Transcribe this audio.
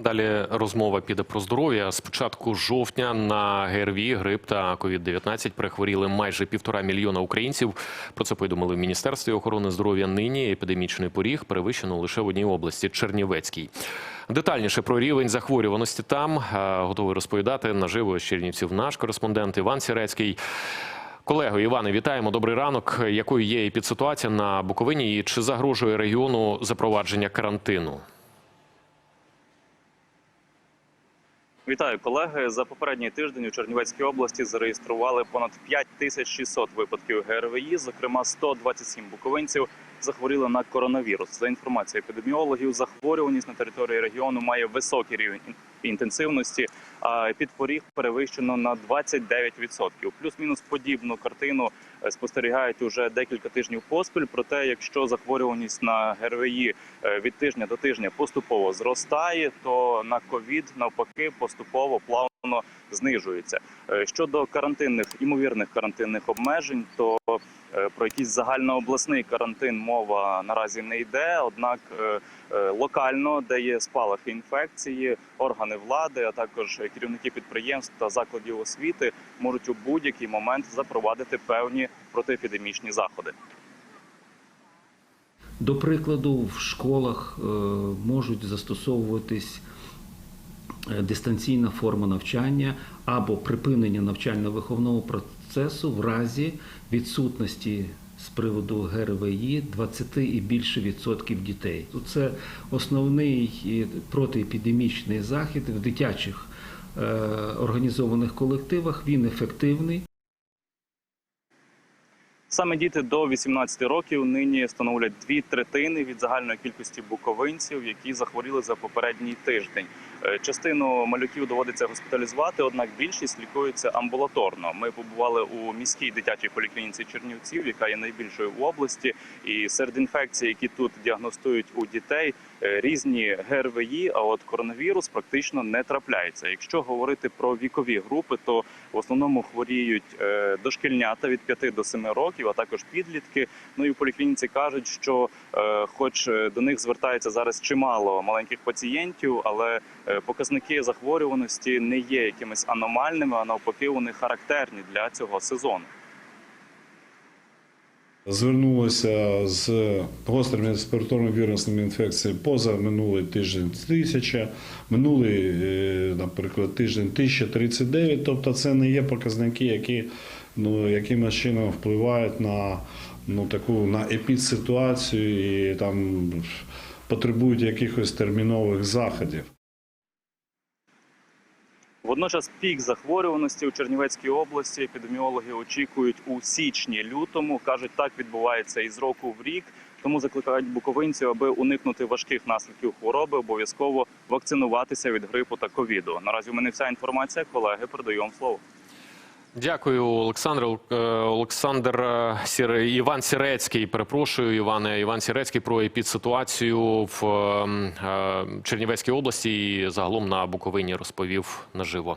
Далі розмова піде про здоров'я. З початку жовтня на ГРВІ, грип та COVID-19 перехворіли майже півтора мільйона українців. Про це повідомили в Міністерстві охорони здоров'я. Нині епідемічний поріг перевищено лише в одній області Чернівецькій. Детальніше про рівень захворюваності там готовий розповідати наживо з Чернівців наш кореспондент Іван Сірецький. Колего Іване, вітаємо. Добрий ранок. Якою є епідситуація на Буковині і чи загрожує регіону запровадження карантину? Вітаю, колеги. За попередній тиждень у Чернівецькій області зареєстрували понад 5600 випадків ГРВІ. Зокрема, 127 буковинців захворіли на коронавірус. За інформацією епідеміологів, захворюваність на території регіону має високий рівень інтенсивності, а підпоріг перевищено на 29%. Плюс-мінус подібну картину е, спостерігають уже декілька тижнів поспіль. Проте, якщо захворюваність на ГРВІ е, від тижня до тижня поступово зростає, то на ковід навпаки поступово плавно знижується. Е, Щодо карантинних імовірних карантинних обмежень, то е, про якийсь загальнообласний карантин мова наразі не йде. Однак е, локально, де є спалахи інфекції, органи влади, а також керівники підприємств та закладів освіти можуть у будь-який момент запровадити певні протиепідемічні заходи. До прикладу, в школах можуть застосовуватись дистанційна форма навчання або припинення навчально-виховного процесу в разі відсутності з приводу ГРВІ 20 і більше відсотків дітей. Це основний е, протиепідемічний захід в дитячих е, організованих колективах. Він ефективний. Саме діти до 18 років нині становлять дві третини від загальної кількості буковинців, які захворіли за попередній тиждень. Е, Частину малюків доводиться госпіталізувати, однак більшість лікується амбулаторно. Ми побували у міській дитячій поліклініці Чернівців, яка є найбільшою в області. І серед інфекцій, які тут діагностують у дітей, різні ГРВІ, а от коронавірус практично не трапляється. Якщо говорити про вікові групи, то в основному хворіють е, дошкільнята від 5 до 7 років, а також підлітки. Ну і в поліклініці кажуть, що е, хоч е, до них звертається зараз чимало маленьких пацієнтів, але е, показники захворюваності не є якимись аномальними, а навпаки, вони характерні для цього сезону. Звернулося з гострими респіраторними вірусними інфекціями поза минулий тиждень тисяча, минулий, е, наприклад, тиждень 1039. Тобто це не є показники, які ну, якимось чином впливають на ну, таку на епідситуацію і там потребують якихось термінових заходів. Водночас пік захворюваності у Чернівецькій області епідеміологи очікують у січні-лютому. кажуть, так відбувається із року в рік. Тому закликають буковинців, аби уникнути важких наслідків хвороби, обов'язково вакцинуватися від грипу та ковіду. Наразі у мене вся інформація. Колеги, передаю вам слово. Дякую, Олександр. Е, Олександр е, Сір... Іван Сірецький. Перепрошую, Іване Іван Сірецький про епідситуацію в е, е, Чернівецькій області і загалом на Буковині розповів наживо.